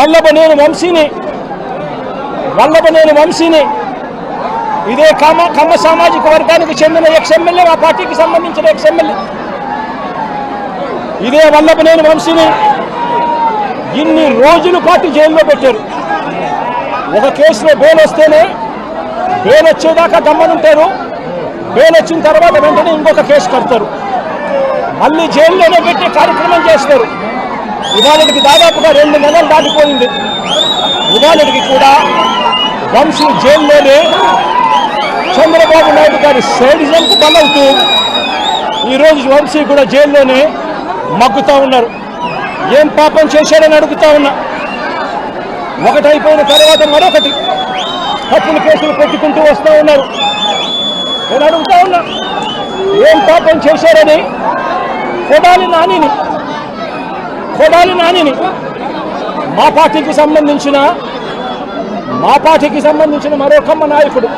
వల్లభనేని వంశీని వల్లభనేని వంశీని ఇదే కమ కమ్మ సామాజిక వర్గానికి చెందిన ఎక్స్ఎమ్మెల్యే మా ఆ పార్టీకి సంబంధించిన ఎక్స్ఎమ్మెల్యే ఇదే వల్లభనేని వంశీని ఇన్ని రోజుల పాటు జైల్లో పెట్టారు. ఒక కేసులో బెయిల్ వస్తేనే బెయిల్ వచ్చేదాకా దమ్మనుంటారు బెయిల్ వచ్చిన తర్వాత వెంటనే ఇంకొక కేసు కడతారు. మళ్ళీ జైల్లోనే పెట్టే కార్యక్రమం చేస్తారు. ఇవాళకి దాదాపుగా రెండు నెలలు దాటిపోయింది. ఇవాళకి కూడా వంశీ జైల్లోనే చంద్రబాబు నాయుడు గారి సైడిజంకు బలవుతూ ఈరోజు వంశీ కూడా జైల్లోనే మగ్గుతా ఉన్నారు. ఏం పాపం చేశారని అడుగుతా ఉన్నా. ఒకటైపోయిన తర్వాత మరొకటి తప్పుల కేసులు పెట్టుకుంటూ వస్తూ ఉన్నారు. నేను అడుగుతా ఉన్నా ఏం పాపం చేశారని కొడాలి నానిని. కొడాలి నానిని. మా పార్టీకి సంబంధించిన మా పార్టీకి సంబంధించిన మరొకమ్మ నాయకుడు.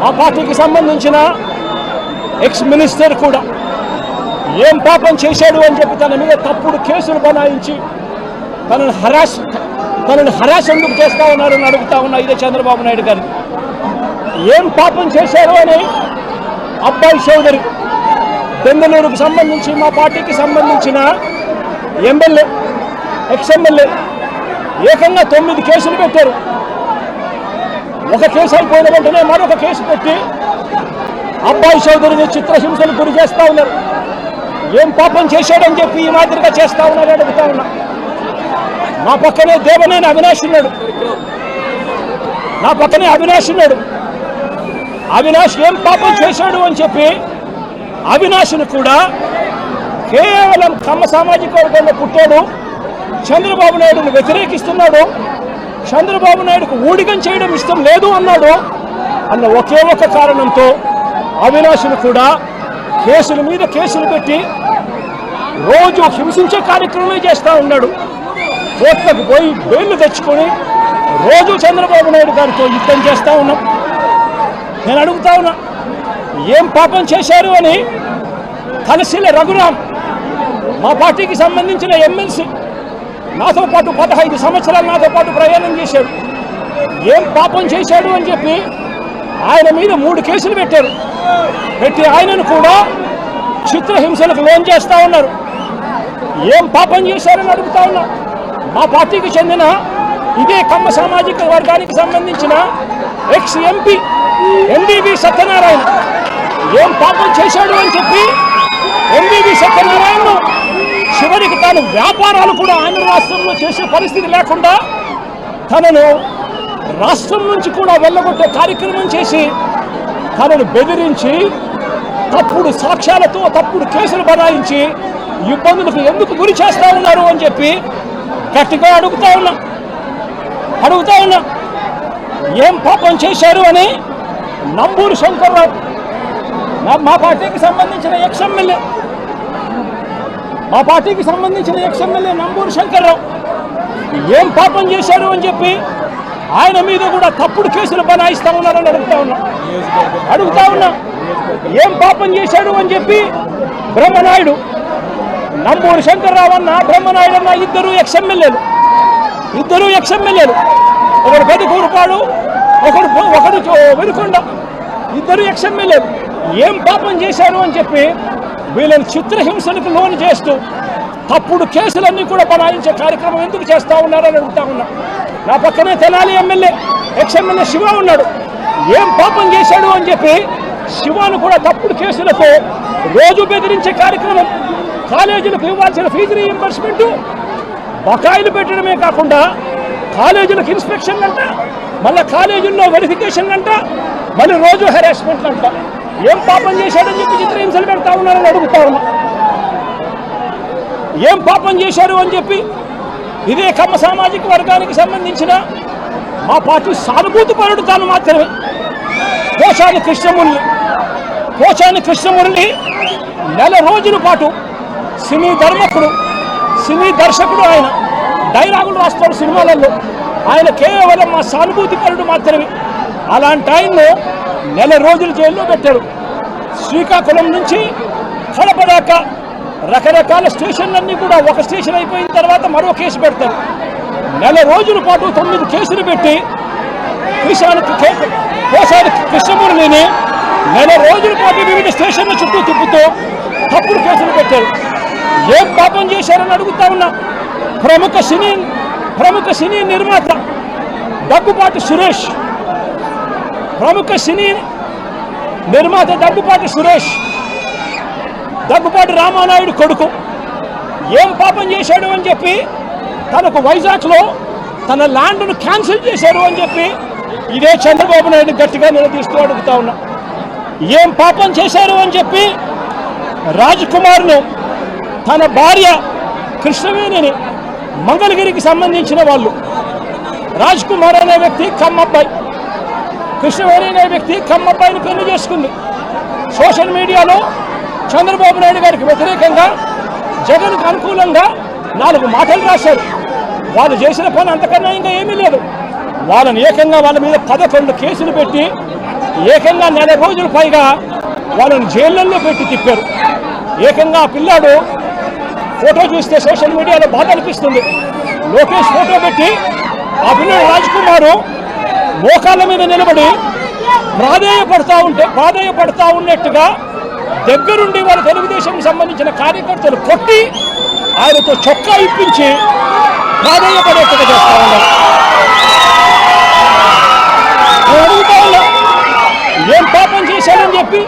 మా పార్టీకి సంబంధించిన ఎక్స్ మినిస్టర్ కూడా. ఏం పాపం చేశాడు అని చెప్పి తన మీద తప్పుడు కేసులు బనాయించి తనను హరాస్ తనను హరాస్ ఎందుకు చేస్తా ఉన్నారని అడుగుతా ఉన్నా ఇదే చంద్రబాబు నాయుడు గారు. ఏం పాపం చేశారు అని అబ్బాయి చౌదరి బెంగళూరుకు సంబంధించి మా పార్టీకి సంబంధించిన ఎమ్మెల్యే ఎక్స్ ఎమ్మెల్యే ఏకంగా తొమ్మిది కేసులు పెట్టారు. ఒక కేసు అయిపోయిన వెంటనే మరొక కేసు పెట్టి అబ్బాయి చౌదరిని చిత్రహింసలు గురి చేస్తా ఉన్నారు. ఏం పాపం చేశాడని చెప్పి ఈ మాదిరిగా చేస్తా ఉన్నాడు అడుగుతా ఉన్నా. నా పక్కనే దేవనేని అవినాష్ ఉన్నాడు. నా పక్కనే అవినాష్ ఉన్నాడు. అవినాష్ ఏం పాపం చేశాడు అని చెప్పి అవినాష్ను కూడా కేవలం కమ్మ సామాజిక వర్గంలో పుట్టాడు. చంద్రబాబు నాయుడుని వ్యతిరేకిస్తున్నాడు. చంద్రబాబు నాయుడుకు ఊడిగం చేయడం ఇష్టం లేదు అన్నాడు. అన్న ఒకే ఒక కారణంతో అవినాశులు కూడా కేసుల మీద కేసులు పెట్టి రోజు హింసించే కార్యక్రమమే చేస్తూ ఉన్నాడు. కోట్లకు పోయి బెయిల్ తెచ్చుకొని రోజు చంద్రబాబు నాయుడు గారితో యుద్ధం చేస్తూ ఉన్నాం. నేను అడుగుతా ఉన్నా ఏం పాపం చేశారు అని కలసిల రఘురాం మా పార్టీకి సంబంధించిన ఎమ్మెల్సీ నాతో పాటు పదహైదు సంవత్సరాలు నాతో పాటు ప్రయాణం చేశాడు. ఏం పాపం చేశాడు అని చెప్పి ఆయన మీద మూడు కేసులు పెట్టారు. పెట్టి ఆయనను కూడా చిత్రహింసలకు లోన్ చేస్తా ఉన్నారు. ఏం పాపం చేశారని అడుగుతా ఉన్నా. మా పార్టీకి చెందిన ఇదే కమ్మ సామాజిక వర్గానికి సంబంధించిన ఎక్స్ ఎంపీ ఎంబీబీ సత్యనారాయణ ఏం పాపం చేశాడు అని చెప్పి తను వ్యాపారాలు కూడా ఆంధ్ర రాష్ట్రంలో చేసే పరిస్థితి లేకుండా తనను రాష్ట్రం నుంచి కూడా వెళ్ళగొట్టే కార్యక్రమం చేసి తనను బెదిరించి తప్పుడు సాక్ష్యాలతో తప్పుడు కేసులు బనాయించి ఇబ్బందులకు ఎందుకు గురి చేస్తా ఉన్నారు అని చెప్పి గట్టిగా అడుగుతా ఉన్నా. అడుగుతా ఉన్నా. ఏం పాపం చేశారు అని నంబూరు శంకర్రావు మా పార్టీకి సంబంధించిన ఎక్స్ ఎమ్మెల్యే మా పార్టీకి సంబంధించిన ఎక్స్ ఎమ్మెల్యే నంబూరు శంకర్రావు ఏం పాపం చేశారు అని చెప్పి ఆయన మీద కూడా తప్పుడు కేసులు బనాయిస్తా ఉన్నారని అడుగుతా ఉన్నా. అడుగుతా ఉన్నా. ఏం పాపం చేశాడు అని చెప్పి బ్రహ్మనాయుడు నంబూరు శంకర్రావు అన్న బ్రహ్మనాయుడు అన్న ఇద్దరు ఎక్స్ఎమ్మెల్యేలు. ఇద్దరు ఎక్స్ఎమ్మెల్యేలు. ఒకడు పెదకూరుపాడు ఒకడు ఒకడు వెనుకొండ. ఇద్దరు ఎక్స్ఎమ్మెల్యేలు. ఏం పాపం చేశారు అని చెప్పి వీళ్ళని చిత్రహింసలకు లోను చేస్తూ తప్పుడు కేసులన్నీ కూడా బనాయించే కార్యక్రమం ఎందుకు చేస్తూ ఉన్నారని అడుగుతా ఉన్నా. నా పక్కనే తెనాలి ఎమ్మెల్యే ఎక్స్ఎమ్మెల్యే శివ ఉన్నాడు. ఏం పాపం చేశాడు అని చెప్పి శివాను కూడా తప్పుడు కేసులతో రోజు బెదిరించే కార్యక్రమం. కాలేజీలకు ఇవ్వాల్సిన ఫీజు రీఎంబర్స్మెంట్ బకాయిలు పెట్టడమే కాకుండా కాలేజీలకు ఇన్స్పెక్షన్ అంట మళ్ళీ కాలేజీల్లో వెరిఫికేషన్ అంట మళ్ళీ రోజు హెరాస్మెంట్ అంట. ఏం పాపం చేశాడని చెప్పి చిత్రహింసలు పెడతా ఉన్నారని అడుగుతా ఉన్నా. ఏం పాపం చేశారు అని చెప్పి ఇదే కమ్మ సామాజిక వర్గానికి సంబంధించిన మా పార్టీ సానుభూతి పరుడుతాను మాత్రమే. కోశాని కృష్ణమురళి కోశాని కృష్ణమురళి నెల రోజుల పాటు సినీ ధర్మకుడు సినీ దర్శకుడు ఆయన. డైలాగులు రాస్తాడు సినిమాలలో. ఆయన కేవలం మా సానుభూతి పరుడు మాత్రమే. అలాంటి టైంలో నెల రోజులు జైల్లో పెట్టారు శ్రీకాకుళం నుంచి కడప దాకా రకరకాల స్టేషన్లన్నీ కూడా ఒక స్టేషన్ అయిపోయిన తర్వాత మరో కేసు పెడతారు నెల రోజుల పాటు తొమ్మిది కేసులు పెట్టి కృష్ణానికి కోసారి కృష్ణమూర్తిని నెల రోజుల పాటు వివిధ స్టేషన్ల చుట్టూ తిప్పుతూ తప్పుడు కేసులు పెట్టారు ఏం పాపం చేశారని అడుగుతా ఉన్నా. ప్రముఖ సినీ ప్రముఖ సినీ నిర్మాత డబ్బుపాటి సురేష్ ప్రముఖ సినీ నిర్మాత దగ్గుపాటి సురేష్ దగ్గుపాటి రామానాయుడు కొడుకు. ఏం పాపం చేశాడు అని చెప్పి తనకు వైజాగ్లో తన ల్యాండ్ను క్యాన్సిల్ చేశాడు అని చెప్పి ఇదే చంద్రబాబు నాయుడు గట్టిగా నిలదీస్తూ అడుగుతా ఉన్నా. ఏం పాపం చేశారు అని చెప్పి రాజ్కుమార్ను తన భార్య కృష్ణవేణిని మంగళగిరికి సంబంధించిన వాళ్ళు రాజ్ కుమార్ అనే వ్యక్తి కమ్మబ్బాయి కృష్ణవేణి అనే వ్యక్తి కమ్మబ్బాయిని పెళ్ళి చేసుకుంది. సోషల్ మీడియాలో చంద్రబాబు నాయుడు గారికి వ్యతిరేకంగా జగన్కు అనుకూలంగా నాలుగు మాటలు రాశారు. వాళ్ళు చేసిన పని అంతకన్నా ఇంకా ఏమీ లేదు. వాళ్ళని ఏకంగా వాళ్ళ మీద పదకొండు కేసులు పెట్టి ఏకంగా నెల రోజుల పైగా వాళ్ళని జైళ్ళల్లో పెట్టి తిప్పారు. ఏకంగా ఆ పిల్లాడు ఫోటో చూస్తే సోషల్ మీడియాలో బాధ అనిపిస్తుంది. లోకేష్ ఫోటో పెట్టి ఆ పిల్లడు రాజ్కుమారు మోకాళ్ళ మీద నిలబడి ప్రాధేయపడతా ఉంటే ప్రాధేయపడతా ఉన్నట్టుగా దగ్గరుండి వాళ్ళ తెలుగుదేశం సంబంధించిన కార్యకర్తలు కొట్టి ఆయనతో చొక్కా ఇప్పించి ప్రాధేయపడేట్టుగా చేస్తా ఉన్నారు. ఏం పాపం చేశాడని చెప్పి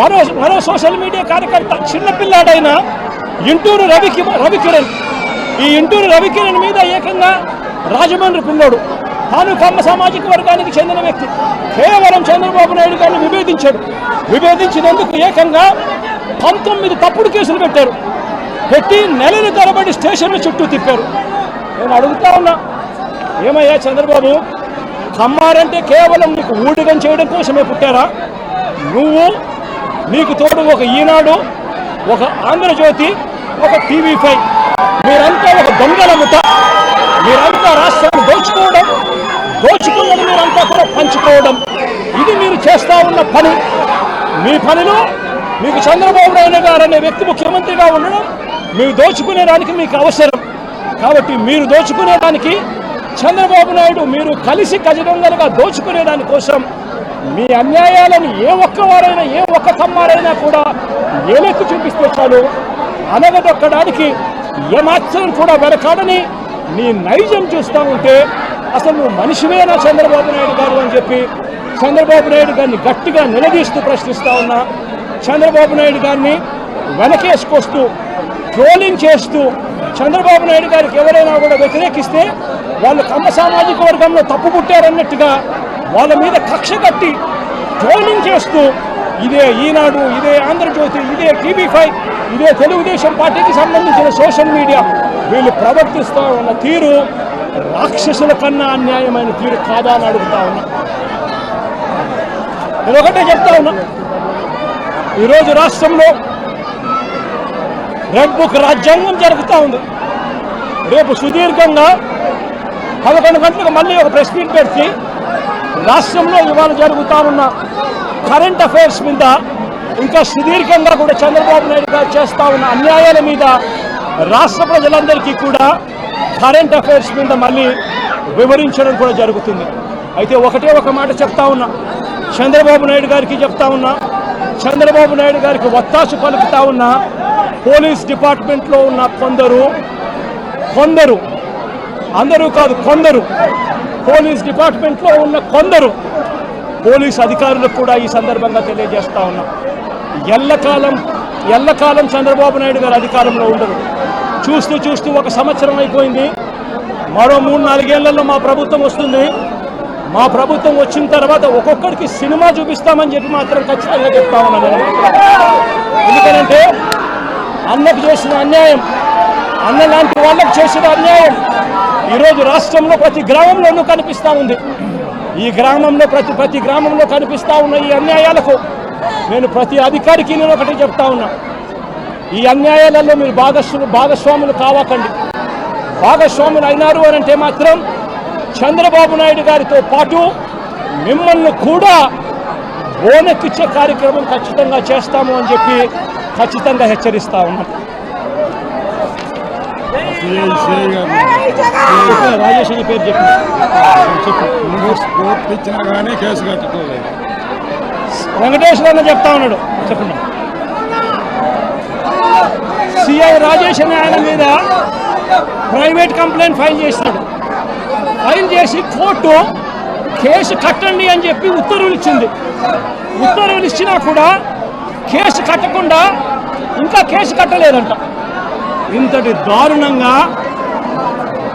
మరో మరో సోషల్ మీడియా కార్యకర్త చిన్నపిల్లాడైన ఇంటూరు రవికి రవికిరణ్ ఈ ఇంటూరు రవికిరణ్ మీద ఏకంగా రాజమండ్రి పిల్లోడు తాను కమ్మ సామాజిక వర్గానికి చెందిన వ్యక్తి. కేవలం చంద్రబాబు నాయుడు గారిని విభేదించాడు. విభేదించినందుకు ఏకంగా పంతొమ్మిది తప్పుడు కేసులు పెట్టారు. పెట్టి నెలల తరబడి స్టేషన్ల చుట్టూ తిప్పారు. నేను అడుగుతా ఉన్నా ఏమయ్యా చంద్రబాబు? కమ్మారంటే కేవలం నీకు ఊడిగం చేయడం కోసమే పుట్టారా? నువ్వు నీకు తోడు ఒక ఈనాడు ఒక ఆంధ్రజ్యోతి ఒక టీవీ ఫైవ్. మీరంతా ఒక దొంగల ముఠ. మీరంతా రాష్ట్రాన్ని దోచుకోవడం దోచుకున్నది మీరంతా కూడా పంచుకోవడం. ఇది మీరు చేస్తా ఉన్న పని. మీ పనిలో మీకు చంద్రబాబు నాయుడు గారు అనే వ్యక్తి ముఖ్యమంత్రిగా ఉండడం మీరు దోచుకునేదానికి మీకు అవసరం. కాబట్టి మీరు దోచుకునేదానికి చంద్రబాబు నాయుడు మీరు కలిసి కజగంగలుగా దోచుకునే దానికోసం మీ అన్యాయాలను ఏ ఒక్కవారైనా ఏ ఒక్క కమ్మారైనా కూడా ఏలెక్కు చూపిస్తే చాలు. అనగదొక్కడానికి ఏమాత్రం కూడా వెనకాడని నీ నైజం చూస్తూ ఉంటే అసలు నువ్వు మనిషివేనా చంద్రబాబు నాయుడు గారు అని చెప్పి చంద్రబాబు నాయుడు గారిని గట్టిగా నిలదీస్తూ ప్రశ్నిస్తా ఉన్నా. చంద్రబాబు నాయుడు గారిని వెనకేసుకొస్తూ ట్రోలింగ్ చేస్తూ చంద్రబాబు నాయుడు గారికి ఎవరైనా కూడా వ్యతిరేకిస్తే వాళ్ళు కమ్మ సామాజిక వర్గంలో తప్పు పుట్టారన్నట్టుగా వాళ్ళ మీద కక్ష కట్టి ట్రోలింగ్ చేస్తూ ఇదే ఈనాడు ఇదే ఆంధ్రజ్యోతి ఇదే టీవీ ఫైవ్ ఇదే తెలుగుదేశం పార్టీకి సంబంధించిన సోషల్ మీడియా వీళ్ళు ప్రవర్తిస్తూ ఉన్న తీరు రాక్షసుల కన్నా అన్యాయమైన తీరు కాదా అని అడుగుతా ఉన్నా. నేను ఒకటే చెప్తా ఉన్నా. ఈరోజు రాష్ట్రంలో రేపు రాజ్యాంగం జరుగుతూ ఉంది. రేపు సుదీర్ఘంగా పదకొండు గంటలకు మళ్ళీ ఒక ప్రెస్ మీట్ పెట్టి రాష్ట్రంలో ఇవాళ జరుగుతా ఉన్న కరెంట్ అఫైర్స్ మీద ఇంకా సుదీర్ఘంగా కూడా చంద్రబాబు నాయుడు గారు చేస్తా ఉన్న అన్యాయాల మీద రాష్ట్ర ప్రజలందరికీ కూడా కరెంట్ అఫైర్స్ మీద మళ్ళీ వివరించడం కూడా జరుగుతుంది. అయితే ఒకటే ఒక మాట చెప్తా ఉన్నా. చంద్రబాబు నాయుడు గారికి చెప్తా ఉన్నా. చంద్రబాబు నాయుడు గారికి ఒత్తాసు పలుకుతా ఉన్నా. పోలీస్ డిపార్ట్మెంట్లో ఉన్న కొందరు కొందరు అందరూ కాదు కొందరు పోలీస్ డిపార్ట్మెంట్లో ఉన్న కొందరు పోలీస్ అధికారులకు కూడా ఈ సందర్భంగా తెలియజేస్తా ఉన్నా. ఎల్లకాలం ఎల్లకాలం చంద్రబాబు నాయుడు గారు అధికారంలో ఉండరు. చూస్తూ చూస్తూ ఒక సంవత్సరం అయిపోయింది. మరో మూడు నాలుగేళ్ళలో మా ప్రభుత్వం వస్తుంది. మా ప్రభుత్వం వచ్చిన తర్వాత ఒక్కొక్కరికి సినిమా చూపిస్తామని చెప్పి మాత్రం ఖచ్చితంగా చెప్తా ఉన్నాను ఎందుకంటే ఎందుకనంటే అన్నకు చేసిన అన్యాయం అన్న లాంటి వాళ్ళకు చేసిన అన్యాయం ఈరోజు రాష్ట్రంలో ప్రతి గ్రామంలోనూ కనిపిస్తూ ఉంది. ఈ గ్రామంలో ప్రతి ప్రతి గ్రామంలో కనిపిస్తూ ఉన్న ఈ అన్యాయాలకు నేను ప్రతి అధికారికి నేను ఒకటి చెప్తా ఉన్నా. ఈ అన్యాయాలలో మీరు భాగస్వాము భాగస్వాములు కావకండి. భాగస్వాములు అయినారు అని అంటే మాత్రం చంద్రబాబు నాయుడు గారితో పాటు మిమ్మల్ని కూడా బోనెక్కిచ్చే కార్యక్రమం ఖచ్చితంగా చేస్తాము అని చెప్పి ఖచ్చితంగా హెచ్చరిస్తా ఉన్నాం. రాజేష్ అనే పేరు చెప్పు వెంకటేశ్వర చెప్తా ఉన్నాడు. చెప్పండి. సిఐ రాజేష్ అనే ఆయన మీద ప్రైవేట్ కంప్లైంట్ ఫైల్ చేసినాడు. ఫైల్ చేసి కోర్టు కేసు కట్టండి అని చెప్పి ఉత్తర్వులు ఇచ్చింది. ఉత్తర్వులు ఇచ్చినా కూడా కేసు కట్టకుండా ఇంకా కేసు కట్టలేదంట. ఇంతటి దారుణంగా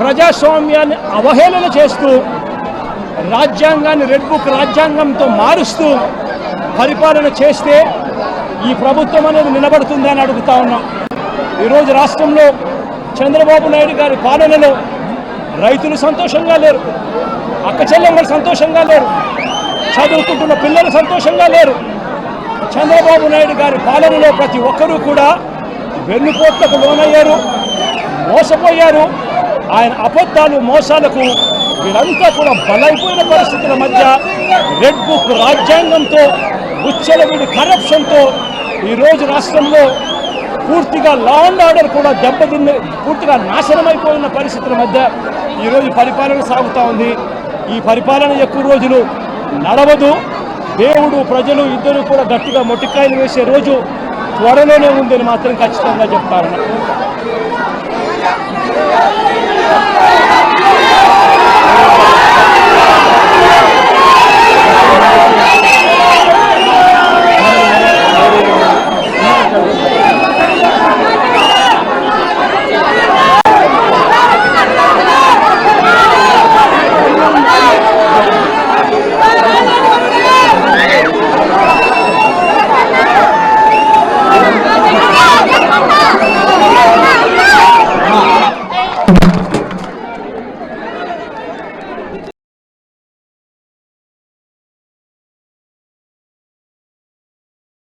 ప్రజాస్వామ్యాన్ని అవహేళన చేస్తూ రాజ్యాంగాన్ని రెడ్ బుక్ రాజ్యాంగంతో మారుస్తూ పరిపాలన చేస్తే ఈ ప్రభుత్వం అనేది నిలబడుతుందని అడుగుతా ఉన్నాం. ఈరోజు రాష్ట్రంలో చంద్రబాబు నాయుడు గారి పాలనలో రైతులు సంతోషంగా లేరు. అక్క చెల్లెమ్మలు సంతోషంగా లేరు. చదువుకుంటున్న పిల్లలు సంతోషంగా లేరు. చంద్రబాబు నాయుడు గారి పాలనలో ప్రతి ఒక్కరూ కూడా వెన్నుపోట్లకు లోనయ్యారు మోసపోయారు. ఆయన అబద్ధాలు మోసాలకు వీరంతా కూడా బలైపోయిన పరిస్థితుల మధ్య రెడ్ బుక్ రాజ్యాంగంతో ఉచ్చలవిడి కరప్షన్తో ఈరోజు రాష్ట్రంలో పూర్తిగా లా అండ్ ఆర్డర్ కూడా దెబ్బతిన్న పూర్తిగా నాశనమైపోయిన పరిస్థితుల మధ్య ఈరోజు పరిపాలన సాగుతూ ఉంది. ఈ పరిపాలన ఎక్కువ రోజులు నడవదు. దేవుడు ప్రజలు ఇద్దరు కూడా గట్టిగా మొట్టికాయలు వేసే రోజు త్వరలోనే ఉందని మాత్రం ఖచ్చితంగా చెప్తారు.